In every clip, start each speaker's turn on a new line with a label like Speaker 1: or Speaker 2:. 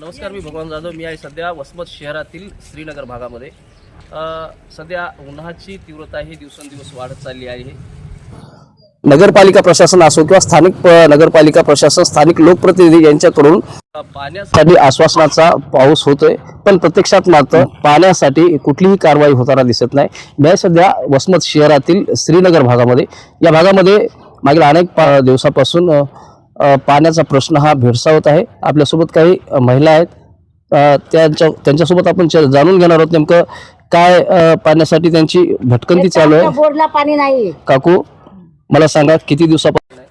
Speaker 1: नमस्कार मी भगवान जाधव. मी आहे सध्या वसमत शहरातील श्रीनगर भागामध्ये. सध्या उन्हाची तीव्रता ही दिवसेंदिवस वाढत चालली आहे. नगरपालिका प्रशासन असो किंवा स्थानिक नगरपालिका प्रशासन स्थानिक लोकप्रतिनिधी यांच्याकडून पाण्यासाठी आश्वासनाचा पाऊस होतोय. पण प्रत्यक्षात मात्र पाण्यासाठी कुठलीही कारवाई होताना दिसत नाही. मी सध्या वसमत शहरातील श्रीनगर भागामध्ये. या भागामध्ये मागील अनेक दिवसापासून पाण्याचा प्रश्न हा भेडसावत आहे आपल्यासोबत काही महिला आहेत त्यांच्या त्यांच्यासोबत आपण जाणून घेणार आहोत नेमकं काय पाण्यासाठी त्यांची भटकंती चालू आहे
Speaker 2: बोरला पाणी नाही
Speaker 1: काकू मला सांगा किती दिवसापासून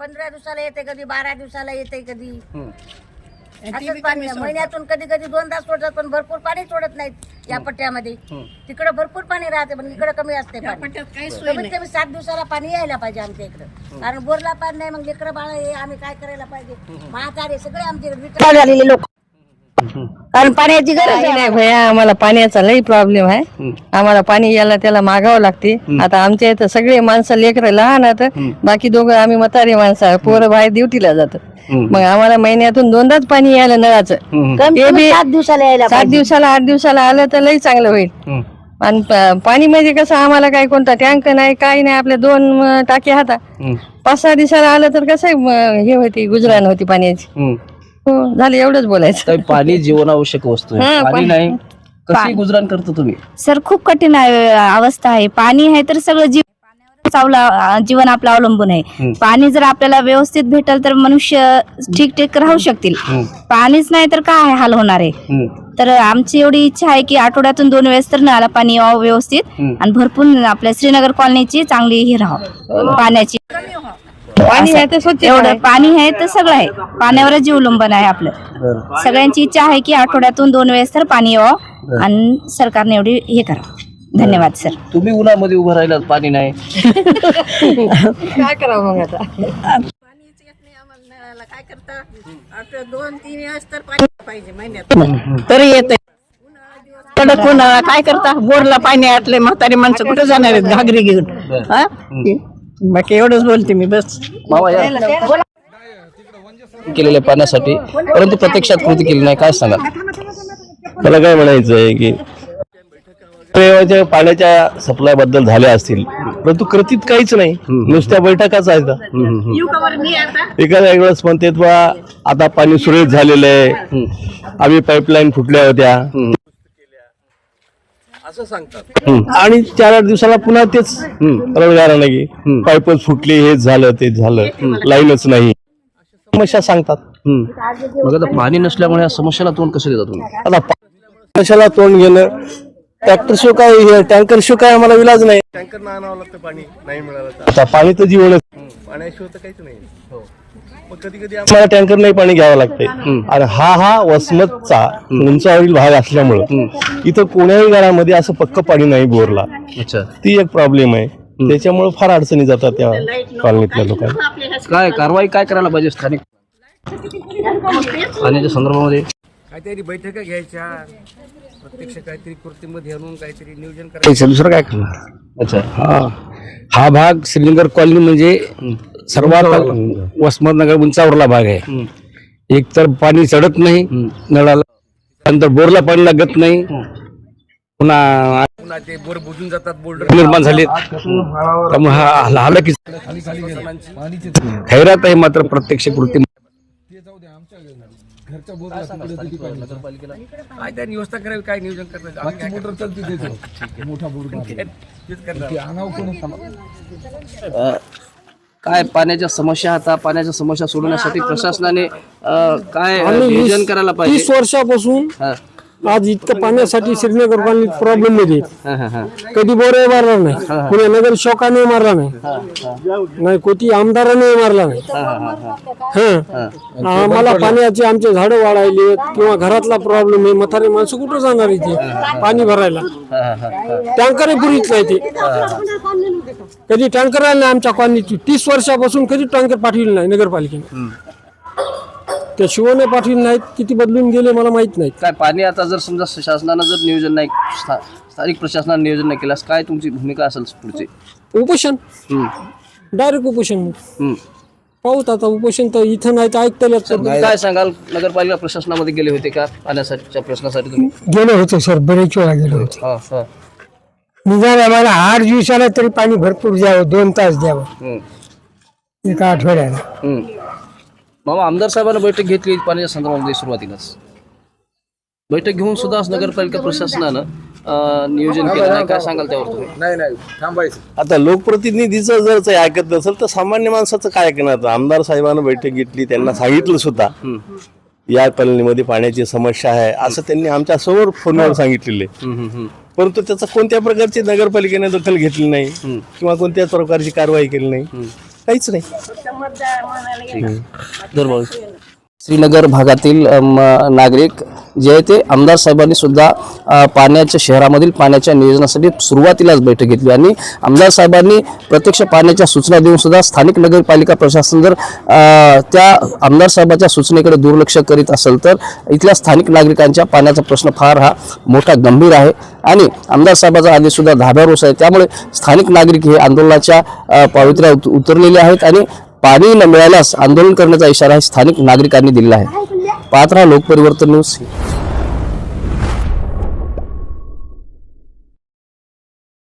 Speaker 2: पंधरा दिवसाला येते कधी बारा दिवसाला येते कधी असंच पाणी आहे. महिन्यातून कधी कधी दोनदा सोडतात पण भरपूर पाणी सोडत नाहीत या पट्ट्यामध्ये. तिकडे भरपूर पाणी राहते पण इकडे कमी असते पाणी. कमीत कमी सात दिवसाला पाणी यायला पाहिजे आमच्या इकडे. कारण बोरला पाणी नाही मग लेकरं बाळ हे आम्ही काय करायला पाहिजे? म्हातारे सगळे आमचे झालेले लोक कारण पाण्याची गरज
Speaker 3: नाही भैया आम्हाला पाण्याचा लई प्रॉब्लेम आहे. आम्हाला पाणी यायला त्याला मागावं लागते. आता आमच्या इथं सगळे माणसं लेकरं लहान आहेत. बाकी दोघं आम्ही म्हातारे माणसं आहे. पोरं बाहेर ड्युटीला जातात. मग आम्हाला महिन्यातून दोनदाच पाणी यायला नळाचं. ते बी
Speaker 2: सात दिवसाला यायला
Speaker 3: सात दिवसाला आठ दिवसाला आलं तर लई चांगलं होईल. आणि पाणी म्हणजे कसं आम्हाला काही कोणता टँक नाही काही नाही. आपल्या दोन टाके हाता. पाच सहा दिवसाला आलं तर कसं हे होती गुजराण होती पाण्याची. हो झालं एवढंच बोलायचं.
Speaker 1: पाणी जीवनावश्यक वस्तू आहे
Speaker 3: हा,
Speaker 1: पाणी
Speaker 3: पाणी-
Speaker 1: नाही. कशी गुजराण करतो तुम्ही?
Speaker 4: सर खूप कठीण आहे अवस्था आहे. पाणी आहे तर सगळं जीव पाण्यावरच जीवन आपलं अवलंबून आहे. पाणी जर आपल्याला व्यवस्थित भेटल तर मनुष्य ठीक ठीक राहू शकतील. पाणीच नाही तर काय हाल होणार आहे? तर आमची एवढी इच्छा आहे की आठवड्यातून दोन वेळेस तर नळाला पाणी यावं व्यवस्थित. आणि भरपूर आपल्या श्रीनगर कॉलनीची चांगली ही राहावं. पाण्याची
Speaker 3: पाणी आहे ते स्वच्छ
Speaker 4: एवढं पाणी आहे तर सगळं आहे. पाण्यावरच जीव अवलंबन आहे आपलं. सगळ्यांची इच्छा आहे की आठवड्यातून दोन वेळेस तर पाणी यावं आणि सरकारने एवढी हे करावं धन्यवाद सर.
Speaker 1: तुम्ही उन्हामध्ये उभं राहिलात पाणी नाही.
Speaker 3: काय करावं मग आता?
Speaker 2: काय करता दोन तीन वेळेस तर पाणी पाहिजे महिन्यात
Speaker 5: तरी येते कडक उन्हाळा काय करता? बोरला पाणी आटले म्हातारी माणसं कुठे जाणार आहेत? घागरी घेऊन. हा? बाकी एवढंच बोलते मी बस.
Speaker 1: मामा या. केलेल्या पाण्यासाठी परंतु प्रत्यक्षात कृती केली नाही काय सांगा
Speaker 6: मला काय म्हणायचं आहे की पाण्याच्या सप्लायबद्दल झाल्या असतील परंतु कृतीत काहीच नाही. नुसत्या बैठकाच आहेत. एखाद्या वेळेस म्हणते बा आता पाणी सुरळीत झालेलं आहे. आम्ही पाईपलाईन फुटल्या होत्या. असं सांगतात. आणि चार आठ दिवसाला पुन्हा तेच रणगारा नाही पाईपच फुटली हेच झालं तेच झालं. लाईनच नाही. समस्या सांगतात.
Speaker 1: मग आता पाणी नसल्यामुळे या समस्याला तोंड कसं देता तुम्ही?
Speaker 6: आता कशाला तोंड घेणं ट्रॅक्टर शिव काय टँकर शिव काय आम्हाला इलाज नाही.
Speaker 7: टँकर ना आणावं लागतं पाणी नाही मिळालं तर.
Speaker 6: आता पाणी तर जीवनच
Speaker 7: पाण्याशिवाय तर काहीच नाही. हो. मग कधी कधी
Speaker 6: मला टँकर नाही पाणी घ्यावं लागतंय. आणि हा हा वसमतचा उंचावरील भाग असल्यामुळं इथं कोण्याही घरामध्ये असं पक्क पाणी नाही बोरला.
Speaker 1: अच्छा.
Speaker 6: ती एक प्रॉब्लेम आहे. त्याच्यामुळे फार अडचणी जातात त्या कॉलनीतल्या लोकांना.
Speaker 1: काय कारवाई काय करायला पाहिजे स्थानिक? पाण्याच्या संदर्भामध्ये?
Speaker 8: काहीतरी बैठका घ्यायच्या प्रत्यक्ष काहीतरी कृतीमध्ये आणून काहीतरी नियोजन करायचं
Speaker 9: दुसरं काय करणार
Speaker 1: अच्छा
Speaker 9: हा हा भाग श्रीनगर कॉलनी म्हणजे सर्वात वसमतनगर उंचावरला भाग आहे एक तर पाणी चढत नाही नळाला नंतर बोरला पाणी लागत नाही पुन्हा
Speaker 8: पुन्हा ते बोर बुजून जातात बोल्डर
Speaker 9: निर्माण झाले त्यामुळे हा हा- हालाकी खैरात आहे मात्र प्रत्यक्ष कृती
Speaker 8: काय त्या व्यवस्था करावी काय नियोजन आम्ही काय करणार? तेच करणार.
Speaker 1: काय पाण्याच्या समस्या आता? पाण्याच्या समस्या सोडवण्यासाठी प्रशासनाने अ, काय नियोजन करायला
Speaker 10: तीस
Speaker 1: पाहिजे
Speaker 10: वर्षापासून
Speaker 1: हा,
Speaker 10: आज इतकं पाण्यासाठी श्रीनगर कॉलनीत
Speaker 1: प्रॉब्लेममध्ये.
Speaker 10: कधी बोरे मारला नाही. पुणे नगर शोकाने मारला नाही. नाही कोणी आमदाराने मारला नाही. हा आम्हाला पाण्याची आमचे झाडं वाढायले किंवा घरातला प्रॉब्लेम आहे. म्हातारे माणसं कुठं जाणार इथे? पाणी भरायला. टँकर पुरीत नाही ते कधी टँकर आले आमच्या कॉलनीत तीस वर्षापासून कधी टँकर पाठविले नाही नगरपालिकेने. त्या शिवने पाठविले नाहीत किती बदलून गेले मला माहीत नाही.
Speaker 1: काय पाणी आता जर समजा शासनानं जर नियोजन नाही स्था- स्थानिक प्रशासनाने नियोजन नाही केल्यास काय तुमची भूमिका असेल पुढची?
Speaker 10: उपोषण?
Speaker 1: हम्म,
Speaker 10: डायरेक्ट उपोषण.
Speaker 1: हम्म.
Speaker 10: पाहूत आता उपोषण तर इथं नाही तर ऐकतले तर
Speaker 1: तुम्ही काय सांगाल? नगरपालिका प्रशासनामध्ये गेले होते का पाण्यासाठीच्या प्रश्नासाठी तुम्ही?
Speaker 10: गेलो होतो सर बरेच वेळा गेलो होतो.
Speaker 1: हा हा.
Speaker 10: निदान आम्हाला आठ दिवसाला तरी पाणी भरपूर द्यावं दोन तास द्यावं.
Speaker 1: हम्म.
Speaker 10: एका आठवड्याला.
Speaker 1: हम्म. मामा आमदार साहेबांना बैठक घेतली पाण्याच्या संदर्भामध्ये सुरुवातीलाच. बैठक घेऊन सुद्धा नगरपालिका प्रशासनानं अं, नियोजन केलं नाही. काय सांगाल त्यावर तुम्ही?
Speaker 8: नाही नाही थांबायचं.
Speaker 6: आता लोकप्रतिनिधीचं जर ते ऐकत नसेल तर सामान्य माणसाचं काय ऐकणार? आमदार साहेबांना बैठक घेतली त्यांना सांगितलं सुद्धा. या कॉलनीमध्ये पाण्याची समस्या आहे असं त्यांनी आमच्यासमोर फोनवर सांगितलेले. परंतु त्याचा कोणत्या प्रकारची नगरपालिकेने दखल घेतली नाही किंवा कोणत्याच प्रकारची कारवाई केली नाही? काहीच नाही.
Speaker 1: धर श्रीनगर भागातील नागरिक जे आहे ते आमदार साहेबांनी सुद्धा पाण्याच्या शहरामधील पाण्याच्या नियोजनासाठी सुरुवातीलाच बैठक घेतली आणि आमदार साहेबांनी प्रत्यक्ष पाण्याच्या सूचना देऊन सुद्धा स्थानिक नगरपालिका प्रशासन जर त्या आमदार साहेबांच्या सूचनेकडे दुर्लक्ष करीत असेल तर इथल्या स्थानिक नागरिकांच्या पाण्याचा प्रश्न फार हा मोठा गंभीर आहे. आणि आमदार साहेबाचा आधीसुद्धा सुद्धा आहे. त्यामुळे स्थानिक नागरिक हे आंदोलनाच्या पावित्र्या उत- उतरलेले आहेत आणि पाणी न मिळाल्यास आंदोलन करण्याचा इशारा स्थानिक नागरिकांनी दिलेला आहे. पात्र लोकपरिवर्तन न्यूज.